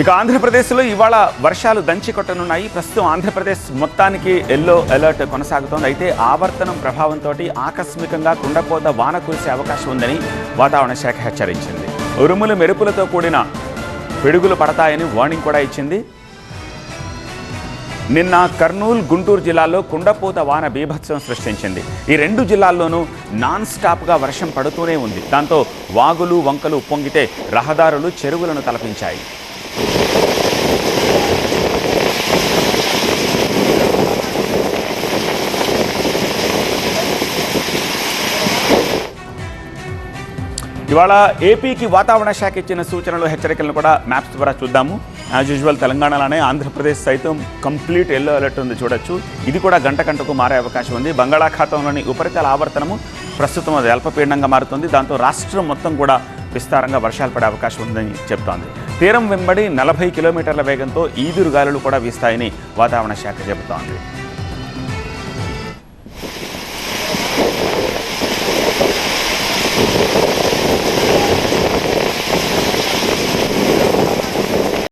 ఇక ఆంధ్రప్రదేశ్లో ఇవాళ వర్షాలు దంచి కొట్టనున్నాయి. ప్రస్తుతం ఆంధ్రప్రదేశ్ మొత్తానికి ఎల్లో అలర్ట్ కొనసాగుతోంది. అయితే ఆవర్తనం ప్రభావంతో ఆకస్మికంగా కుండపోత వాన కురిసే అవకాశం ఉందని వాతావరణ శాఖ హెచ్చరించింది. ఉరుములు మెరుపులతో కూడిన పిడుగులు పడతాయని వార్నింగ్ కూడా ఇచ్చింది. నిన్న కర్నూలు గుంటూరు జిల్లాల్లో కుండపోత వాన బీభత్సం సృష్టించింది. ఈ రెండు జిల్లాల్లోనూ నాన్ స్టాప్గా వర్షం పడుతూనే ఉంది. దాంతో వాగులు వంకలు ఉప్పొంగితే రహదారులు చెరువులను తలపించాయి. ఇవాళ ఏపీకి వాతావరణ శాఖ ఇచ్చిన సూచనలు హెచ్చరికలను కూడా మ్యాప్స్ ద్వారా చూద్దాము. యాజ్ యూజువల్ తెలంగాణలోనే ఆంధ్రప్రదేశ్ సైతం కంప్లీట్ ఎల్లో అలర్ట్ ఉంది చూడొచ్చు. ఇది కూడా గంట గంటకు మారే అవకాశం ఉంది. బంగాళాఖాతంలోని ఉపరితల ఆవర్తనము ప్రస్తుతం అది అల్పపీడనంగా మారుతుంది. దాంతో రాష్ట్రం మొత్తం కూడా విస్తారంగా వర్షాలు పడే అవకాశం ఉందని చెప్తోంది. తీరం వెంబడి నలభై కిలోమీటర్ల వేగంతో ఈదురు గాలులు కూడా వీస్తాయని వాతావరణ శాఖ చెబుతోంది.